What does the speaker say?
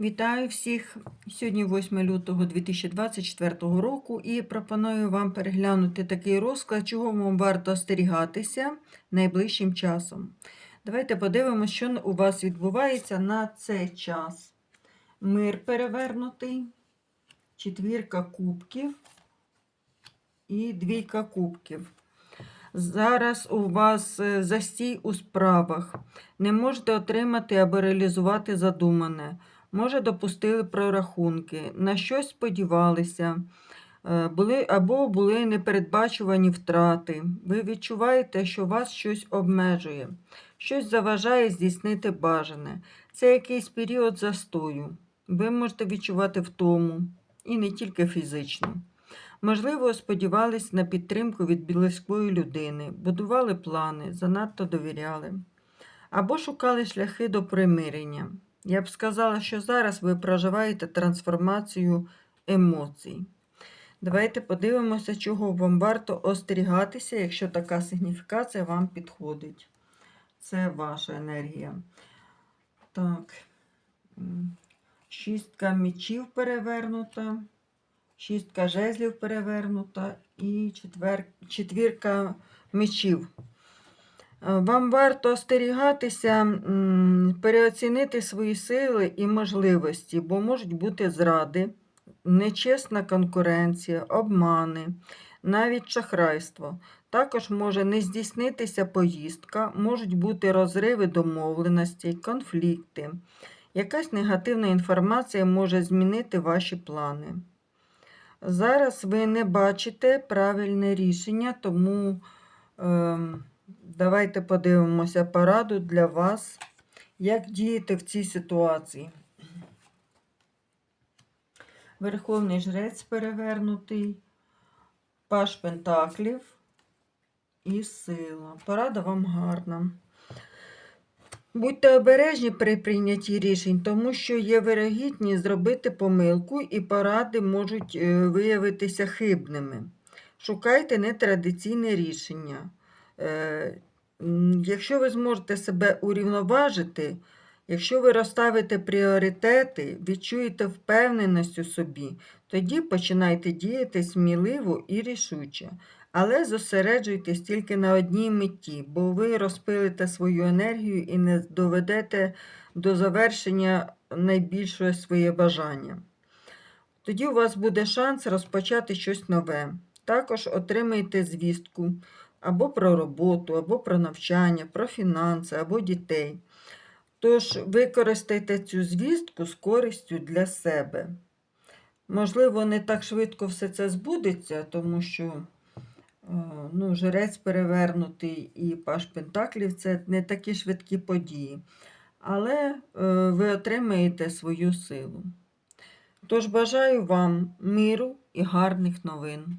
Вітаю всіх! Сьогодні 8 лютого 2024 року і пропоную вам переглянути такий розклад, чого вам варто остерігатися найближчим часом. Давайте подивимося, що у вас відбувається на цей час. Мир перевернутий, четвірка кубків і двійка кубків. Зараз у вас е, застій у справах. Не можете отримати або реалізувати задумане. Може, допустили прорахунки, на щось сподівалися, е, були, або були непередбачувані втрати. Ви відчуваєте, що вас щось обмежує, щось заважає здійснити бажане. Це якийсь період застою. Ви можете відчувати втому, і не тільки фізично. Можливо, сподівались на підтримку від близької людини, будували плани, занадто довіряли. Або шукали шляхи до примирення. Я б сказала, що зараз ви проживаєте трансформацію емоцій. Давайте подивимося, чого вам варто остерігатися, якщо така сигніфікація вам підходить. Це ваша енергія. Так, шістка мечів перевернута, шістка жезлів перевернута і четвер... четвірка мечів. Е, Вам варто остерігатися, переоцінити свої сили і можливості, бо можуть бути зради, нечесна конкуренція, обмани, навіть шахрайство. Також може не здійснитися поїздка, можуть бути розриви домовленостей, конфлікти. Якась негативна інформація може змінити ваші плани. Зараз ви не бачите правильне рішення, тому. ем, Давайте подивимося пораду для вас, як діяти в цій ситуації. Верховний жрець перевернутий, паш пентаклів і сила. Порада вам гарна. Будьте обережні при прийнятті рішень, тому що є вирогідність зробити помилку, і поради можуть е, виявитися хибними. Шукайте нетрадиційне рішення. Якщо ви зможете себе урівноважити, якщо ви розставите пріоритети, відчуєте впевненість у собі, тоді починайте діяти сміливо і рішуче. Але зосереджуйтесь тільки на одній меті, бо ви розпилите свою енергію і не доведете до завершення найбільшого своє бажання. Тоді у вас буде шанс розпочати щось нове. Також отримайте звістку або про роботу, або про навчання, про фінанси, або дітей. Тож використайте цю звістку з користю для себе. Можливо, не так швидко все це збудеться, тому що е, ну, жрець перевернутий і паш Пентаклів це не такі швидкі події. Але е, ви отримаєте свою силу. Тож бажаю вам миру і гарних новин.